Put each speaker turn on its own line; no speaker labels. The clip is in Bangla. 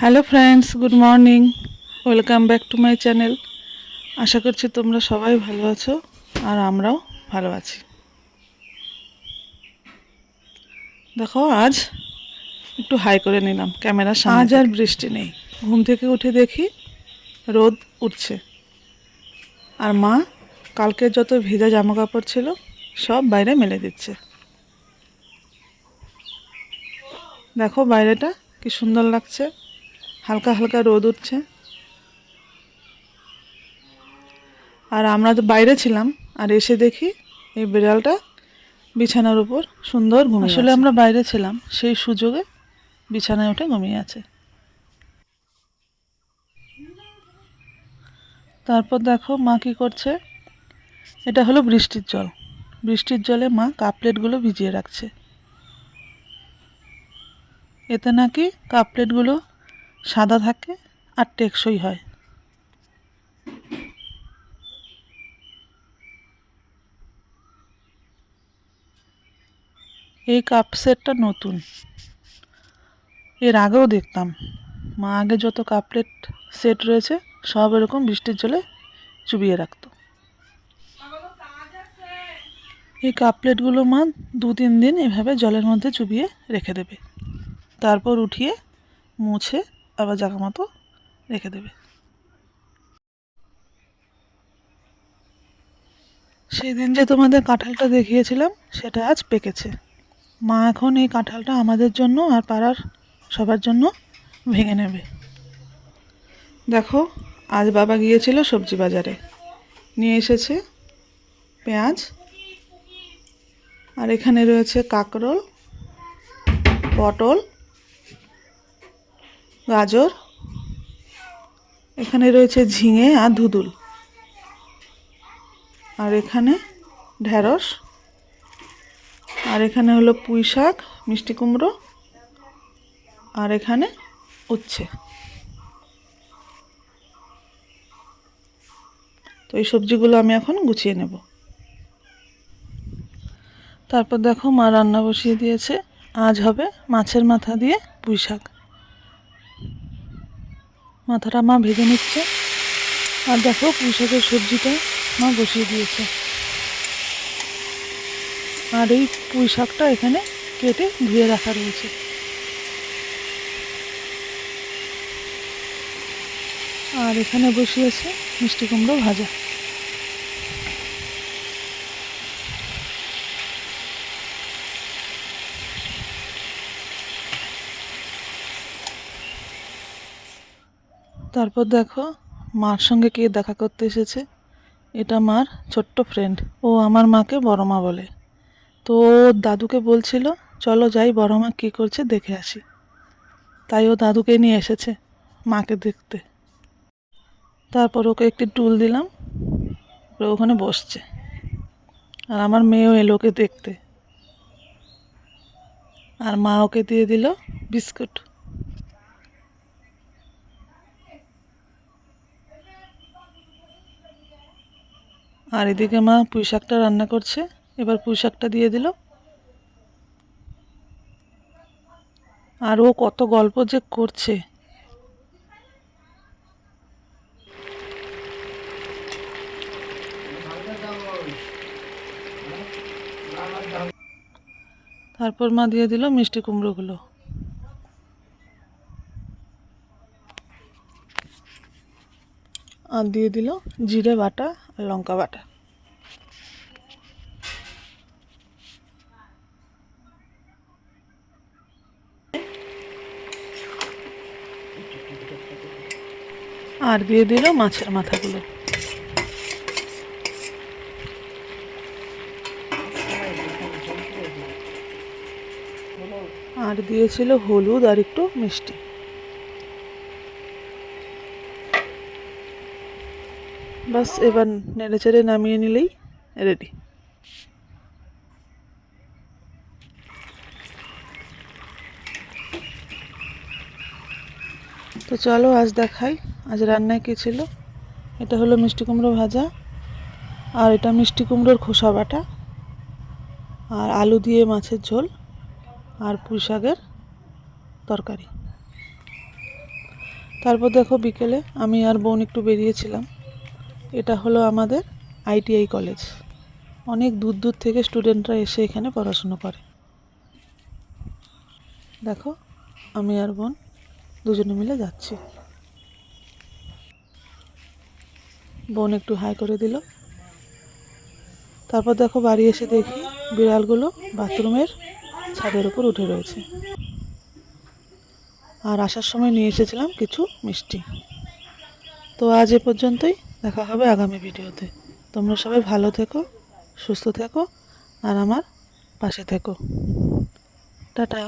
Hello friends good morning welcome back to my channel আশা করছি তোমরা সবাই ভালো আছো আর আমরাও ভালো আছি। দেখো আজ একটু হাই করে নিলাম। ক্যামেরার সামনে আজ আর বৃষ্টি নেই। ঘুম থেকে উঠে দেখি রোদ উঠছে। আর মা কালকে যত ভেজা জামা কাপড় ছিল সব বাইরে মেলে দিচ্ছে। দেখো বাইরেটা কি সুন্দর লাগছে। হালকা হালকা রোদ উঠছে। আর আমরা তো বাইরে ছিলাম আর এসে দেখি এই বিড়ালটা বিছানার উপর সুন্দর ঘুমিয়ে আসলে আমরা বাইরে ছিলাম সেই সুযোগে বিছানায় উঠে ঘুমিয়ে আছে। তারপর দেখো মা কি করছে এটা হলো বৃষ্টির জল। বৃষ্টির জলে মা কাপ প্লেটগুলো ভিজিয়ে রাখছে। এতে নাকি কাপ প্লেটগুলো সাদা থাকে আর টেকসই হয়। এই কাপ সেটটা নতুন। এর আগেও দেখতাম। মা আগে যত কাপ প্লেট সেট রয়েছে, সব এরকম বৃষ্টির জলে চুবিয়ে রাখতো। এই কাপ প্লেটগুলো মা দু তিন দিন এভাবে জলের মধ্যে চুবিয়ে রেখে দেবে। তারপর উঠিয়ে মুছে আবার জায়গা মতো রেখে দেবে। সেই দিন যে তোমাদের কাঁঠালটা দেখিয়েছিলাম, সেটা আজ পেকেছে। মা এখন এই কাঁঠালটা আমাদের জন্য আর পাড়ার সবার জন্য ভেঙে নেবে। দেখো, আজ বাবা গিয়েছিল সবজি বাজারে। নিয়ে এসেছে পেঁয়াজ, আর এখানে রয়েছে কাঁকরোল, পটল গাজর, এখানে রয়েছে ঝিঙে আর ধুদুল। আর এখানে ঢ্যাঁড়স আর এখানে হলো পুঁই শাক, মিষ্টি কুমড়ো, আর এখানে উচ্ছে। তো এই সবজিগুলো আমি এখন গুছিয়ে নেব। তারপর দেখো মা রান্না বসিয়ে দিয়েছে। আজ হবে মাছের মাথা দিয়ে পুঁই শাক। মাথাটা মা ভেজে নিচ্ছে। আর দেখো পুঁইশাকের সবজিটা মা বসিয়ে দিয়েছে। আর এই পুঁই শাকটা এখানে কেটে ধুয়ে রাখা রয়েছে। আর এখানে বসিয়েছে মিষ্টি কুমড়ো ভাজা। তারপর দেখো, মার সঙ্গে কে দেখা করতে এসেছে? এটা মার ছোট্ট ফ্রেন্ড ও আমার মাকে বড় মা বলে। তো দাদুকে বলছিল, চলো যাই বড় মা কী করছে দেখে আসি। তাই ও দাদুকে নিয়ে এসেছে মাকে দেখতে। তারপর ওকে একটি টুল দিলাম ওখানে বসছে। আর আমার মেয়েও এলো ওকে দেখতে। আর মা ওকে দিয়ে দিল বিস্কুট। আর এদিকে মা পুঁই শাকটা রান্না করছে। এবার পুঁই শাকটা দিয়ে দিল। আর ও কত গল্প যে করছে। তারপর মা দিয়ে দিল মিষ্টি কুমড়োগুলো। আর দিয়ে দিল জিরে বাটা আর লঙ্কা বাটা। আর দিয়ে দিল মাছের মাথাগুলো। আর দিয়েছিল হলুদ আর একটু মিষ্টি। বাস, এবার নেড়ে চেড়ে নামিয়ে নিলেই রেডি তো চলো, আজ দেখাই। আজ রান্নায় কী ছিল? এটা হলো মিষ্টি কুমড়ো ভাজা, আর এটা মিষ্টি কুমড়োর খোসা বাটা, আর আলু দিয়ে মাছের ঝোল, আর পুঁই শাকের তরকারি। তারপর দেখো বিকেলে আমি আর বোন একটু বেরিয়েছিলাম। এটা হলো আমাদের আইটিআই কলেজ। অনেক দূর দূর থেকে স্টুডেন্টরা এসে এখানে পড়াশুনো করে। দেখো, আমি আর বোন দুজনে মিলে যাচ্ছি। বোন একটু হাই করে দিল। তারপর দেখো, বাড়ি এসে দেখি বিড়ালগুলো বাথরুমের ছাদের উপর উঠে রয়েছে। আর আসার সময় নিয়ে এসেছিলাম কিছু মিষ্টি। তো আজ এ পর্যন্তই। দেখা হবে আগামী ভিডিওতে। তোমরা সবাই ভালো থেকো, সুস্থ থেকো, আর আমার পাশে থেকো। টাটা।